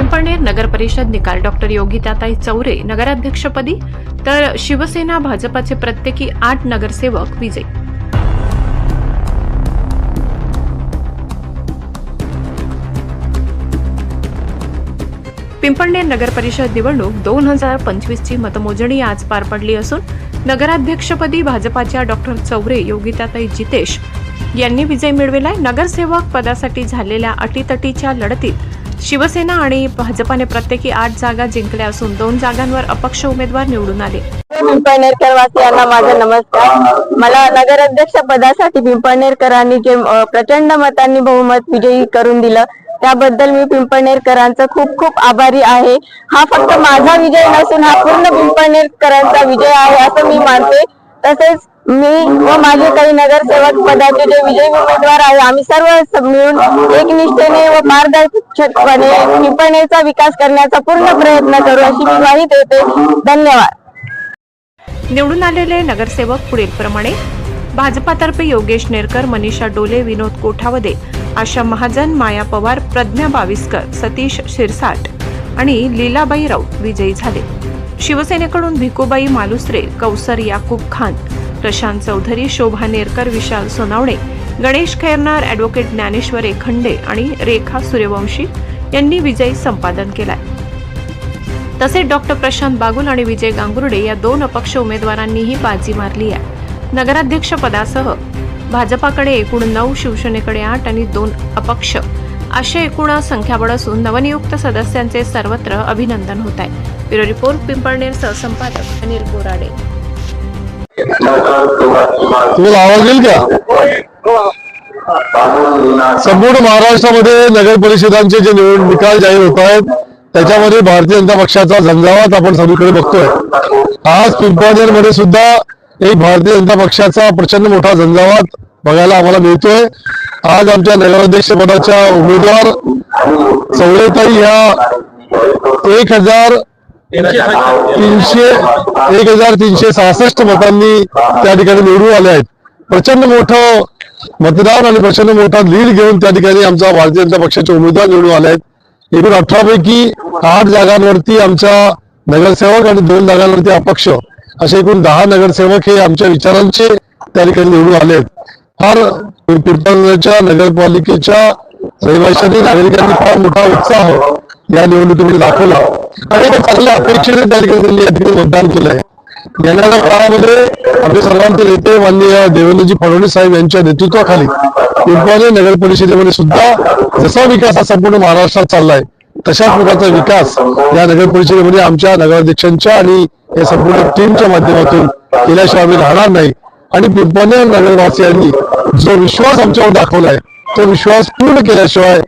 पिंपळनेर नगर परिषद निकाल डॉक्टर योगिताताई चौरे नगराध्यक्षपदी तर शिवसेना भाजपाचे प्रत्येकी आठ नगरसेवक विजयी. पिंपळनेर नगर परिषद निवडणूक दोन हजार पंचवीसची मतमोजणी आज पार पडली असून नगराध्यक्षपदी भाजपाच्या डॉक्टर चौरे योगिताताई जितेश यांनी विजय मिळविलाय. नगरसेवक पदासाठी झालेल्या अटीतटीच्या लढतीत शिवसेना आणि भाजपाने प्रत्येकी आठ जागा जिंकल्या असून दोन जागांवर अपक्ष उमेदवार निवडून आले. पिंपळनेरकर वासियांना माझा नमस्कार. मला नगराध्यक्ष पदासाठी पिंपळनेरकरांनी जे प्रचंड मतांनी बहुमत विजयी करून दिलं त्याबद्दल मी पिंपळनेरकरांचा खूप खूप आभारी आहे. हा फक्त माझा विजय नसून हा पूर्ण पिंपळनेरकरांचा विजय आहे असं मी मानते. तसेच मी व माझे काही नगरसेवक पदाचे जे विजयी उमेदवार आहे आम्ही सर्व स- मिळून एकनिष्ठेने व पारदर्शकपणे पिंपळनेरचा विकास करण्याचा पूर्ण प्रयत्न करू अशी मी ग्वाही देते. धन्यवाद. निवडून आलेले नगरसेवक पुढील प्रमाणे. भाजपातर्फे योगेश नेरकर मनीषा डोले विनोद कोठावदे आशा महाजन माया पवार प्रज्ञा बाविस्कर सतीश शिरसाट आणि लीलाबाई राऊत विजयी झाले. शिवसेनेकडून भिकुबाई मालुसरे कौसर याकूब खान प्रशांत चौधरी शोभा नेरकर विशाल सोनावणे गणेश खैरनार ॲडव्होकेट ज्ञानेश्वर एखंडे आणि रेखा सूर्यवंशी यांनी विजयी संपादन केलाय. तसेच डॉक्टर प्रशांत बागुल आणि विजय गांगुर्डे या दोन अपक्ष उमेदवारांनीही बाजी मारली आहे. नगराध्यक्ष पदासह भाजपाकडे एकूण नऊ शिवसेनेकडे आठ आणि दोन अपक्ष. असे एकूण संख्याबळ असून नवनियुक्त सदस्यांचे सर्वत्र अभिनंदन होत आहे. ब्युरो रिपोर्ट पिंपळनेर सहसंपादक अनिल बोराडे तुम्हाला आवाज येईल का? संपूर्ण महाराष्ट्रामध्ये नगर परिषदांचे जे निवड निकाल जाहीर होत आहेत त्याच्यामध्ये भारतीय जनता पक्षाचा झंझावात आपण सगळीकडे बघतोय. आज पिंपळनेरमध्ये सुद्धा एक भारतीय जनता पक्षाचा प्रचंड मोठा झंझावात बघायला आम्हाला मिळतोय. आज आमच्या नगराध्यक्ष पदाच्या उमेदवार चौरेताई ह्या एक हजार तीनशे एक हजार तीनशे सहासष्ट मतांनी त्या ठिकाणी निवडून आले आहेत. प्रचंड मोठं मतदान आणि प्रचंड मोठा लीड घेऊन त्या ठिकाणी आमचा भारतीय जनता पक्षाचे उमेदवार निवडून आले आहेत. एकूण अठरा पैकी आठ जागांवरती आमच्या नगरसेवक आणि दोन जागांवरती अपक्ष असे एकूण दहा नगरसेवक हे आमच्या विचारांचे त्या ठिकाणी निवडून आले आहेत. फार पिंपळनेरच्या नगरपालिकेच्या रहिवाशांनी नागरिकांनी फार मोठा उत्साह या निवडणुकीमध्ये दाखवला. आणि चांगल्या अपेक्षेने त्या ठिकाणी त्यांनी मतदान केलंय. येणाऱ्या काळामध्ये आपले सर्वांचे नेते माननीय देवेंद्रजी फडणवीस साहेब यांच्या नेतृत्वाखाली पिंपळनेर नगर परिषदेमध्ये सुद्धा जसा विकास हा संपूर्ण महाराष्ट्रात चाललाय तशाच प्रकारचा विकास या नगर परिषदेमध्ये आमच्या नगराध्यक्षांच्या आणि या संपूर्ण टीमच्या माध्यमातून केल्याशिवाय आम्ही राहणार नाही. आणि पिंपळनेर नगरवासियांनी जो विश्वास आमच्यावर दाखवलाय तो विश्वास पूर्ण केल्याशिवाय